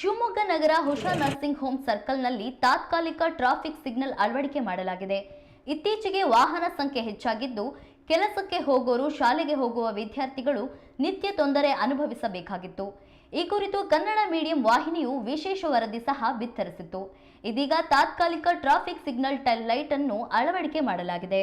ಶಿವಮೊಗ್ಗ ನಗರ Usha nursing home ಸರ್ಕಲ್ನಲ್ಲಿ ತಾತ್ಕಾಲಿಕ ಟ್ರಾಫಿಕ್ ಸಿಗ್ನಲ್ ಅಳವಡಿಕೆ ಮಾಡಲಾಗಿದೆ. ಇತ್ತೀಚೆಗೆ ವಾಹನ ಸಂಖ್ಯೆ ಹೆಚ್ಚಾಗಿದ್ದು, ಕೆಲಸಕ್ಕೆ ಹೋಗೋರು, ಶಾಲೆಗೆ ಹೋಗುವ ವಿದ್ಯಾರ್ಥಿಗಳು ನಿತ್ಯ ತೊಂದರೆ ಅನುಭವಿಸಬೇಕಾಗಿತ್ತು. ಈ ಕುರಿತು ಕನ್ನಡ ಮೀಡಿಯಂ ವಾಹಿನಿಯು ವಿಶೇಷ ವರದಿ ಸಹ ಬಿತ್ತರಿಸಿತ್ತು. ಇದೀಗ ತಾತ್ಕಾಲಿಕ ಟ್ರಾಫಿಕ್ ಸಿಗ್ನಲ್ ಟೈಲ್ ಲೈಟ್ ಅನ್ನು ಅಳವಡಿಕೆ ಮಾಡಲಾಗಿದೆ.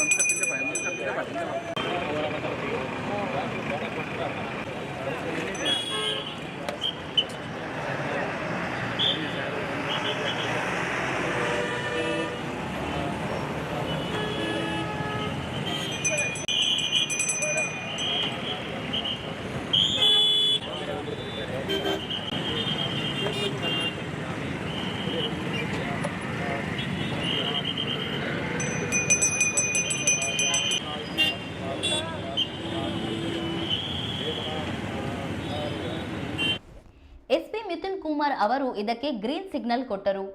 ಕುಮಾರ್ ಅವರು ಇದಕ್ಕೆ ಗ್ರೀನ್ ಸಿಗ್ನಲ್ ಕೊಟ್ಟರು.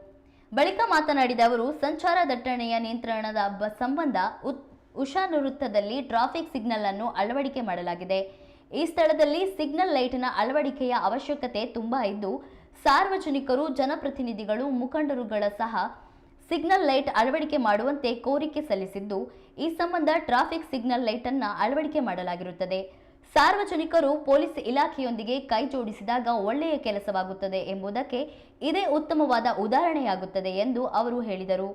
ಬಳಿಕ ಮಾತನಾಡಿದ ಅವರು, ಸಂಚಾರ ದಟ್ಟಣೆಯ ನಿಯಂತ್ರಣದ ಸಂಬಂಧ ಉಷಾ ವೃತ್ತದಲ್ಲಿ ಟ್ರಾಫಿಕ್ ಸಿಗ್ನಲ್ ಅನ್ನು ಅಳವಡಿಕೆ ಮಾಡಲಾಗಿದೆ. ಈ ಸ್ಥಳದಲ್ಲಿ ಸಿಗ್ನಲ್ ಲೈಟ್ನ ಅಳವಡಿಕೆಯ ಅವಶ್ಯಕತೆ ತುಂಬಾ ಇದ್ದು, ಸಾರ್ವಜನಿಕರು, ಜನಪ್ರತಿನಿಧಿಗಳು, ಮುಖಂಡರುಗಳ ಸಹ ಸಿಗ್ನಲ್ ಲೈಟ್ ಅಳವಡಿಕೆ ಮಾಡುವಂತೆ ಕೋರಿಕೆ ಸಲ್ಲಿಸಿದ್ದು, ಈ ಸಂಬಂಧ ಟ್ರಾಫಿಕ್ ಸಿಗ್ನಲ್ ಲೈಟ್ ಅನ್ನು ಅಳವಡಿಕೆ ಮಾಡಲಾಗಿರುತ್ತದೆ. ಸಾರ್ವಜನಿಕರು ಪೊಲೀಸ್ ಇಲಾಖೆಯೊಂದಿಗೆ ಕೈಜೋಡಿಸಿದಾಗ ಒಳ್ಳೆಯ ಕೆಲಸವಾಗುತ್ತದೆ ಎಂಬುದಕ್ಕೆ ಇದೇ ಉತ್ತಮವಾದ ಉದಾಹರಣೆಯಾಗುತ್ತದೆ ಎಂದು ಅವರು ಹೇಳಿದರು.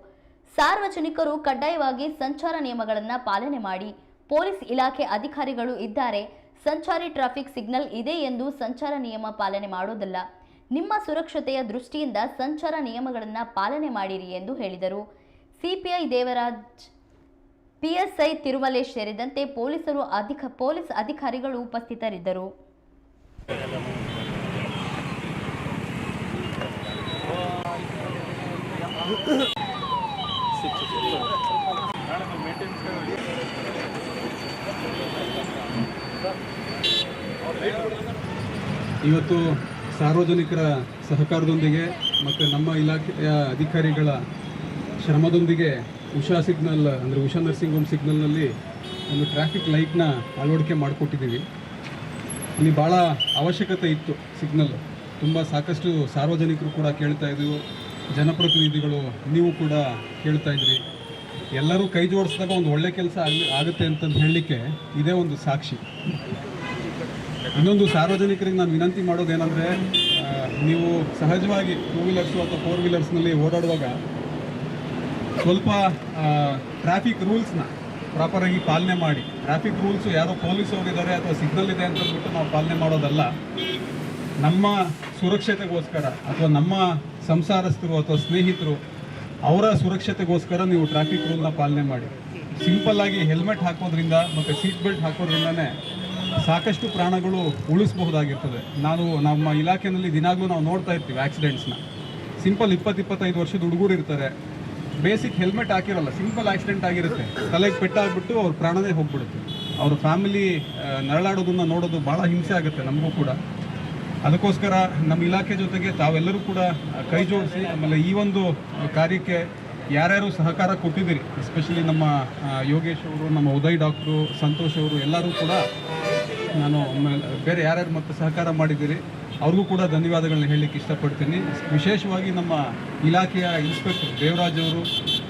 ಸಾರ್ವಜನಿಕರು ಕಡ್ಡಾಯವಾಗಿ ಸಂಚಾರ ನಿಯಮಗಳನ್ನು ಪಾಲನೆ ಮಾಡಿ ಪೊಲೀಸ್ ಇಲಾಖೆ ಅಧಿಕಾರಿಗಳು ಇದ್ದಾರೆ. ಸಂಚಾರಿ ಟ್ರಾಫಿಕ್ ಸಿಗ್ನಲ್ ಇದೆ ಎಂದು ಸಂಚಾರ ನಿಯಮ ಪಾಲನೆ ಮಾಡೋದಲ್ಲ. ನಿಮ್ಮ ಸುರಕ್ಷತೆಯ ದೃಷ್ಟಿಯಿಂದ ಸಂಚಾರ ನಿಯಮಗಳನ್ನು ಪಾಲನೆ ಮಾಡಿರಿ ಎಂದು ಹೇಳಿದರು. ಸಿಪಿಐ ದೇವರಾಜ್ ಪಿಎಸ್ಐ ತಿರುಮಲೇಶ್ ಸೇರಿದಂತೆ ಪೊಲೀಸರು ಅಧಿಕ ಪೊಲೀಸ್ ಅಧಿಕಾರಿಗಳು ಉಪಸ್ಥಿತರಿದ್ದರು. ಇವತ್ತು ಸಾರ್ವಜನಿಕರ ಸಹಕಾರದೊಂದಿಗೆ ಮತ್ತು ನಮ್ಮ ಇಲಾಖೆಯ ಅಧಿಕಾರಿಗಳ ಶ್ರಮದೊಂದಿಗೆ ಉಷಾ ಸಿಗ್ನಲ್, ಅಂದರೆ ಉಷಾ ನರ್ಸಿಂಗ್ ಹೋಮ್ ಸಿಗ್ನಲ್ನಲ್ಲಿ ಒಂದು ಟ್ರಾಫಿಕ್ ಲೈಟ್ನ ಅಳವಡಿಕೆ ಮಾಡಿಕೊಟ್ಟಿದ್ದೀವಿ. ಇಲ್ಲಿ ಭಾಳ ಅವಶ್ಯಕತೆ ಇತ್ತು ಸಿಗ್ನಲ್. ತುಂಬ ಸಾಕಷ್ಟು ಸಾರ್ವಜನಿಕರು ಕೂಡ ಕೇಳ್ತಾ ಇದ್ರು, ಜನಪ್ರತಿನಿಧಿಗಳು ನೀವು ಕೂಡ ಕೇಳ್ತಾ ಇದ್ರಿ. ಎಲ್ಲರೂ ಕೈ ಜೋಡಿಸಿದಾಗ ಒಂದು ಒಳ್ಳೆ ಕೆಲಸ ಆಗಲಿ ಆಗುತ್ತೆ ಅಂತಂದು ಹೇಳಲಿಕ್ಕೆ ಇದೇ ಒಂದು ಸಾಕ್ಷಿ. ಇನ್ನೊಂದು ಸಾರ್ವಜನಿಕರಿಗೆ ನಾನು ವಿನಂತಿ ಮಾಡೋದೇನೆಂದರೆ ನೀವು ಸಹಜವಾಗಿ ಟೂ ವೀಲರ್ಸು ಅಥವಾ ಫೋರ್ ವೀಲರ್ಸ್ನಲ್ಲಿ ಓಡಾಡುವಾಗ ಸ್ವಲ್ಪ ಟ್ರಾಫಿಕ್ ರೂಲ್ಸ್ನ ಪ್ರಾಪರಾಗಿ ಪಾಲನೆ ಮಾಡಿ. ಟ್ರಾಫಿಕ್ ರೂಲ್ಸು ಯಾರೋ ಪೊಲೀಸ್ ಹೋಗಿದ್ದಾರೆ ಅಥವಾ ಸಿಗ್ನಲ್ ಇದೆ ಅಂತ ಅಂದ್ಬಿಟ್ಟು ನಾವು ಪಾಲನೆ ಮಾಡೋದಲ್ಲ, ನಮ್ಮ ಸುರಕ್ಷತೆಗೋಸ್ಕರ ಅಥವಾ ನಮ್ಮ ಸಂಸಾರಸ್ಥರು ಅಥವಾ ಸ್ನೇಹಿತರು ಅವರ ಸುರಕ್ಷತೆಗೋಸ್ಕರ ನೀವು ಟ್ರಾಫಿಕ್ ರೂಲ್ನ ಪಾಲನೆ ಮಾಡಿ. ಸಿಂಪಲ್ ಆಗಿ ಹೆಲ್ಮೆಟ್ ಹಾಕೋದ್ರಿಂದ ಮತ್ತು ಸೀಟ್ ಬೆಲ್ಟ್ ಹಾಕೋದ್ರಿಂದನೇ ಸಾಕಷ್ಟು ಪ್ರಾಣಗಳು ಉಳಿಸಬಹುದಾಗಿರ್ತದೆ. ನಾನು ನಮ್ಮ ಇಲಾಖೆಯಲ್ಲಿ ದಿನಾಗಲೂ ನಾವು ನೋಡ್ತಾ ಇರ್ತೀವಿ ಆಕ್ಸಿಡೆಂಟ್ಸ್ನ ಸಿಂಪಲ್ ಇಪ್ಪತ್ತು ಇಪ್ಪತ್ತೈದು ವರ್ಷದ ಹುಡುಗರು ಇರ್ತಾರೆ. ಬೇಸಿಕ್ ಹೆಲ್ಮೆಟ್ ಹಾಕಿರಲ್ಲ ಸಿಂಪಲ್ ಆಕ್ಸಿಡೆಂಟ್ ಆಗಿರುತ್ತೆ. ತಲೆಗೆ ಪೆಟ್ಟಾಗ್ಬಿಟ್ಟು ಅವ್ರ ಪ್ರಾಣನೇ ಹೋಗ್ಬಿಡುತ್ತೆ. ಅವ್ರ ಫ್ಯಾಮಿಲಿ ನರಳಾಡೋದನ್ನು ನೋಡೋದು ಭಾಳ ಹಿಂಸೆ ಆಗುತ್ತೆ ನಮಗೂ ಕೂಡ. ಅದಕ್ಕೋಸ್ಕರ ನಮ್ಮ ಇಲಾಖೆ ಜೊತೆಗೆ ತಾವೆಲ್ಲರೂ ಕೂಡ ಕೈ ಜೋಡಿಸಿ, ಆಮೇಲೆ ಈ ಒಂದು ಕಾರ್ಯಕ್ಕೆ ಯಾರ್ಯಾರು ಸಹಕಾರ ಕೊಟ್ಟಿದ್ದೀರಿ ಎಸ್ಪೆಷಲಿ ನಮ್ಮ ಯೋಗೇಶ್ ಅವರು, ನಮ್ಮ ಉದಯ್ ಡಾಕ್ಟ್ರು, ಸಂತೋಷ್ ಅವರು ಎಲ್ಲರೂ ಕೂಡ ನಾನು ಬೇರೆ ಯಾರ್ಯಾರು ಮತ್ತೆ ಸಹಕಾರ ಮಾಡಿದ್ದೀರಿ ಅವ್ರಿಗೂ ಕೂಡ ಧನ್ಯವಾದಗಳನ್ನ ಹೇಳಲಿಕ್ಕೆ ಇಷ್ಟಪಡ್ತೀನಿ. ವಿಶೇಷವಾಗಿ ನಮ್ಮ ಇಲಾಖೆಯ ಇನ್ಸ್ಪೆಕ್ಟರ್ ದೇವರಾಜ್ ಅವರು,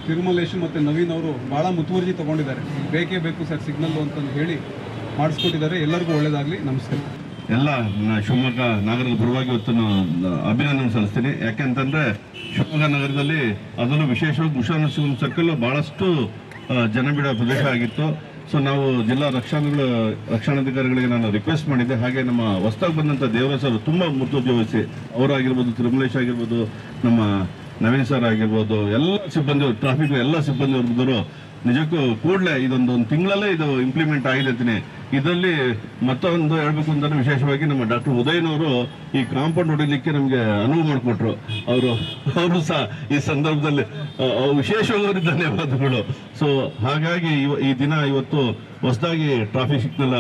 ತಿರುಮಲೇಶ್ ಮತ್ತು ನವೀನ್ ಅವರು ಭಾಳ ಮುತುವರ್ಜಿ ತೊಗೊಂಡಿದ್ದಾರೆ. ಬೇಕೇ ಬೇಕು ಸರ್ ಸಿಗ್ನಲ್ಲು ಅಂತಂದು ಹೇಳಿ ಮಾಡಿಸ್ಕೊಟ್ಟಿದ್ದಾರೆ. ಎಲ್ಲರಿಗೂ ಒಳ್ಳೆಯದಾಗಲಿ ನಮಸ್ಕಾರ ಎಲ್ಲ ಶಿವಮೊಗ್ಗ ನಗರದ ಪರವಾಗಿ ಇವತ್ತು ಅಭಿನಂದನೆ ಸಲ್ಲಿಸ್ತೀನಿ. ಯಾಕೆಂತಂದರೆ ಶಿವಮೊಗ್ಗ ನಗರದಲ್ಲಿ ಅದರಲ್ಲೂ ವಿಶೇಷವಾಗಿ ಮುಷಾನ ನರಸಿಂಹ ಸರ್ಕಲ್ ಭಾಳಷ್ಟು ಜನಬಿಡ ಪ್ರದೇಶ ಆಗಿತ್ತು. ಸೊ ನಾವು ಜಿಲ್ಲಾ ರಕ್ಷಣೆಗಳ, ರಕ್ಷಣಾಧಿಕಾರಿಗಳಿಗೆ ನಾನು ರಿಕ್ವೆಸ್ಟ್ ಮಾಡಿದ್ದೆ. ಹಾಗೆ ನಮ್ಮ ಹೊಸದಾಗಿ ಬಂದಂಥ ದೇವರಾಜ್ ಸರ್ ತುಂಬ ವಹಿಸಿ ಅವರಾಗಿರ್ಬೋದು, ತಿರುಮಲೇಶ್ ಆಗಿರ್ಬೋದು, ನಮ್ಮ ನವೀನ್ ಸರ್ ಆಗಿರ್ಬೋದು, ಎಲ್ಲ ಸಿಬ್ಬಂದಿ ಟ್ರಾಫಿಕ್ ಎಲ್ಲ ಸಿಬ್ಬಂದಿ ವರ್ಗದವರು ನಿಜಕ್ಕೂ ಕೂಡಲೇ ಇದೊಂದು ಒಂದು ತಿಂಗಳಲ್ಲೇ ಇದು ಇಂಪ್ಲಿಮೆಂಟ್ ಆಗಿದೆ ಇದರಲ್ಲಿ ಮತ್ತೊಂದು ಹೇಳಬೇಕು ಅಂತಂದ್ರೆ ವಿಶೇಷವಾಗಿ ನಮ್ಮ ಡಾಕ್ಟರ್ ಉದಯನವರು ಈ ಕಾಂಪೌಂಡ್ ಹೊಡಿಲಿಕ್ಕೆ ನಮಗೆ ಅನುವು ಮಾಡಿಕೊಟ್ರು. ಅವರು ಅವರು ಸಹ ಈ ಸಂದರ್ಭದಲ್ಲಿ ವಿಶೇಷವಾಗಿ ಧನ್ಯವಾದಗಳು ಸೊ ಹಾಗಾಗಿ ಈ ದಿನ ಇವತ್ತು ಹೊಸದಾಗಿ ಟ್ರಾಫಿಕ್ ಸಿಗ್ನಲ್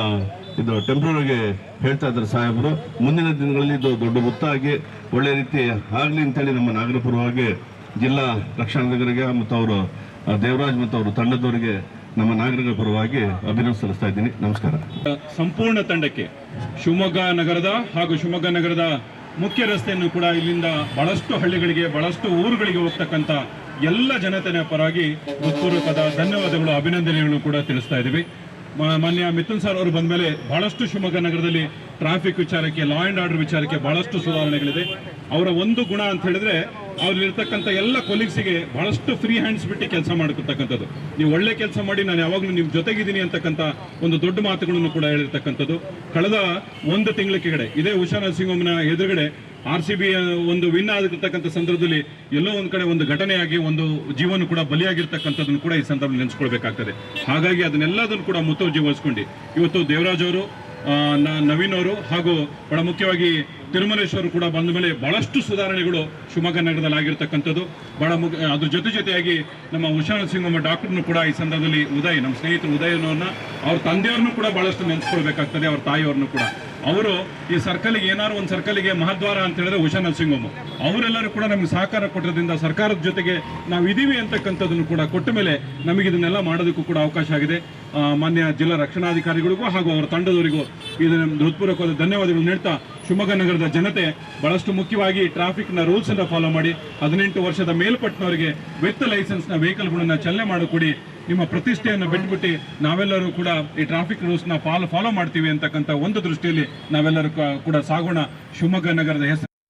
ಇದು ಟೆಂಪ್ರರಿಗೆ ಹೇಳ್ತಾ ಇದ್ದಾರೆ ಸಾಹೇಬರು. ಮುಂದಿನ ದಿನಗಳಲ್ಲಿ ಇದು ದೊಡ್ಡ ಗೊತ್ತಾಗಿ ಒಳ್ಳೆ ರೀತಿ ಆಗಲಿ ಅಂತೇಳಿ ನಮ್ಮ ನಾಗರಪುರವಾಗಿ ಜಿಲ್ಲಾ ರಕ್ಷಣಾಧಿಕಾರಿಗೆ ಮತ್ತು ಅವರು ದೇವರಾಜ್ ಮತ್ತು ಅವರು ತಂಡದವರಿಗೆ ನಮ್ಮ ನಾಗರಿಕರ ಪರವಾಗಿ ಅಭಿನಂದನೆ ಸಲ್ಲಿಸ್ತಾ ಇದ್ದೀನಿ. ನಮಸ್ಕಾರ. ಸಂಪೂರ್ಣ ತಂಡಕ್ಕೆ ಶಿವಮೊಗ್ಗ ನಗರದ ಹಾಗೂ ಶಿವಮೊಗ್ಗ ನಗರದ ಮುಖ್ಯ ರಸ್ತೆಯನ್ನು ಕೂಡ ಇಲ್ಲಿಂದ ಬಹಳಷ್ಟು ಹಳ್ಳಿಗಳಿಗೆ, ಬಹಳಷ್ಟು ಊರುಗಳಿಗೆ ಹೋಗ್ತಕ್ಕಂಥ ಎಲ್ಲ ಜನತೆಯ ಪರವಾಗಿ ಹೃತ್ಪೂರ್ವಕದ ಧನ್ಯವಾದಗಳು ಅಭಿನಂದನೆಗಳು ಕೂಡ ತಿಳಿಸ್ತಾ ಇದ್ದೀವಿ. ಮಾನ್ಯ ಮಿಥುನ್ ಸರ್ ಅವರು ಬಂದ ಮೇಲೆ ಬಹಳಷ್ಟು ಶಿವಮೊಗ್ಗ ನಗರದಲ್ಲಿ ಟ್ರಾಫಿಕ್ ವಿಚಾರಕ್ಕೆ ಲಾ ಆ್ಯಂಡ್ ಆರ್ಡರ್ ವಿಚಾರಕ್ಕೆ ಬಹಳಷ್ಟು ಸುಧಾರಣೆಗಳಿದೆ. ಅವರ ಒಂದು ಗುಣ ಅಂತ ಹೇಳಿದ್ರೆ ಅವ್ರಲ್ಲಿರ್ತಕ್ಕಂಥ ಎಲ್ಲ ಕೊಲೀಗ್ಸಿಗೆ ಬಹಳಷ್ಟು ಫ್ರೀ ಹ್ಯಾಂಡ್ಸ್ ಬಿಟ್ಟು ಕೆಲಸ ಮಾಡ್ಕೊತಕ್ಕಂಥದ್ದು. ನೀವು ಒಳ್ಳೆ ಕೆಲಸ ಮಾಡಿ, ನಾನು ಯಾವಾಗಲೂ ನಿಮ್ಮ ಜೊತೆಗಿದ್ದೀನಿ ಅಂತಕ್ಕಂಥ ಒಂದು ದೊಡ್ಡ ಮಾತುಗಳನ್ನು ಕೂಡ ಹೇಳಿರ್ತಕ್ಕಂಥದ್ದು. ಕಳೆದ ಒಂದು ತಿಂಗಳ ಕೆಳಗಡೆ ಇದೇ ಉಷಾ ನರಸಿಂಹಮ್ಮನ ಎದುರುಗಡೆ ಆರ್ ಸಿ ಬಿ ಒಂದು ವಿನ್ ಆಗಿರ್ತಕ್ಕಂಥ ಸಂದರ್ಭದಲ್ಲಿ ಎಲ್ಲೋ ಒಂದು ಕಡೆ ಒಂದು ಘಟನೆಯಾಗಿ ಒಂದು ಜೀವನ ಕೂಡ ಬಲಿಯಾಗಿರ್ತಕ್ಕಂಥದ್ದನ್ನು ಕೂಡ ಈ ಸಂದರ್ಭದಲ್ಲಿ ನೆನೆಸ್ಕೊಳ್ಬೇಕಾಗ್ತದೆ. ಹಾಗಾಗಿ ಅದನ್ನೆಲ್ಲದನ್ನು ಕೂಡ ಮುತುವರ್ಜಿ ವಹಿಸ್ಕೊಂಡು, ಇವತ್ತು ದೇವರಾಜ್ ಅವರು ನವೀನ್ ಅವರು ಹಾಗೂ ಬಹಳ ಮುಖ್ಯವಾಗಿ ತಿರುಮಲೇಶ್ವರು ಕೂಡ ಬಂದ ಮೇಲೆ ಬಹಳಷ್ಟು ಸುಧಾರಣೆಗಳು ಶಿವಮೊಗ್ಗ ನಗರದಲ್ಲಿ ಆಗಿರ್ತಕ್ಕಂಥದ್ದು ಬಹಳ ಮುಖ್ಯ ಅದ್ರ ಜೊತೆ ಜೊತೆಯಾಗಿ ನಮ್ಮ ಹುಷಾರ ಸಿಂಗ್ ನಮ್ಮ ಡಾಕ್ಟರ್ನು ಕೂಡ ಈ ಸಂದರ್ಭದಲ್ಲಿ ಉದಯ್, ನಮ್ಮ ಸ್ನೇಹಿತರು ಉದಯನವ್ರನ್ನ, ಅವ್ರ ತಂದೆಯವ್ರನ್ನು ಕೂಡ ಬಹಳಷ್ಟು ನೆನೆಸ್ಕೊಳ್ಬೇಕಾಗ್ತದೆ, ಅವ್ರ ತಾಯಿಯವ್ರನ್ನು ಕೂಡ. ಅವರು ಈ ಸರ್ಕಲ್ಗೆ ಏನಾದ್ರು ಒಂದು ಸರ್ಕಲ್ಗೆ ಮಹದ್ವಾರ ಅಂತ ಹೇಳಿದ್ರೆ ಉಷಾ ನರಸಿಂಹಮ್ಮ ಅವರೆಲ್ಲರೂ ಕೂಡ ನಮ್ಗೆ ಸಹಕಾರ ಕೊಟ್ಟಿರೋದ್ರಿಂದ ಸರ್ಕಾರದ ಜೊತೆಗೆ ನಾವು ಇದೀವಿ ಅಂತಕ್ಕಂಥದ್ದನ್ನು ಕೂಡ ಕೊಟ್ಟ ಮೇಲೆ ನಮಗೆ ಇದನ್ನೆಲ್ಲ ಮಾಡೋದಕ್ಕೂ ಕೂಡ ಅವಕಾಶ ಆಗಿದೆ. ಮಾನ್ಯ ಜಿಲ್ಲಾ ರಕ್ಷಣಾಧಿಕಾರಿಗಳಿಗೂ ಹಾಗೂ ಅವರ ತಂಡದವರಿಗೂ ಇದನ್ನು ಹೃತ್ಪೂರ್ವಕವಾದ ಧನ್ಯವಾದಗಳು ನೀಡ್ತಾ ಶಿವಮೊಗ್ಗ ನಗರದ ಜನತೆ ಬಹಳಷ್ಟು ಮುಖ್ಯವಾಗಿ ಟ್ರಾಫಿಕ್ನ ರೂಲ್ಸ್ ಅನ್ನ ಫಾಲೋ ಮಾಡಿ ಹದಿನೆಂಟು ವರ್ಷದ ಮೇಲ್ಪಟ್ಟನವರಿಗೆ ವಿತ್ ಲೈಸೆನ್ಸ್ನ ವೆಹಿಕಲ್ಗಳನ್ನು ಚಲನೆ ಮಾಡಿಕೊಡಿ. ನಿಮ್ಮ ಪ್ರತಿಷ್ಠೆಯನ್ನು ಬಿಟ್ಬಿಟ್ಟು ನಾವೆಲ್ಲರೂ ಕೂಡ ಈ ಟ್ರಾಫಿಕ್ ರೂಲ್ಸ್ನ ಫಾಲೋ ಫಾಲೋ ಮಾಡ್ತೀವಿ ಅಂತಕ್ಕಂಥ ಒಂದು ದೃಷ್ಟಿಯಲ್ಲಿ ನಾವೆಲ್ಲರೂ ಕೂಡ ಸಾಗೋಣ ಶಿವಮೊಗ್ಗ ನಗರದ ಹೆಸರು.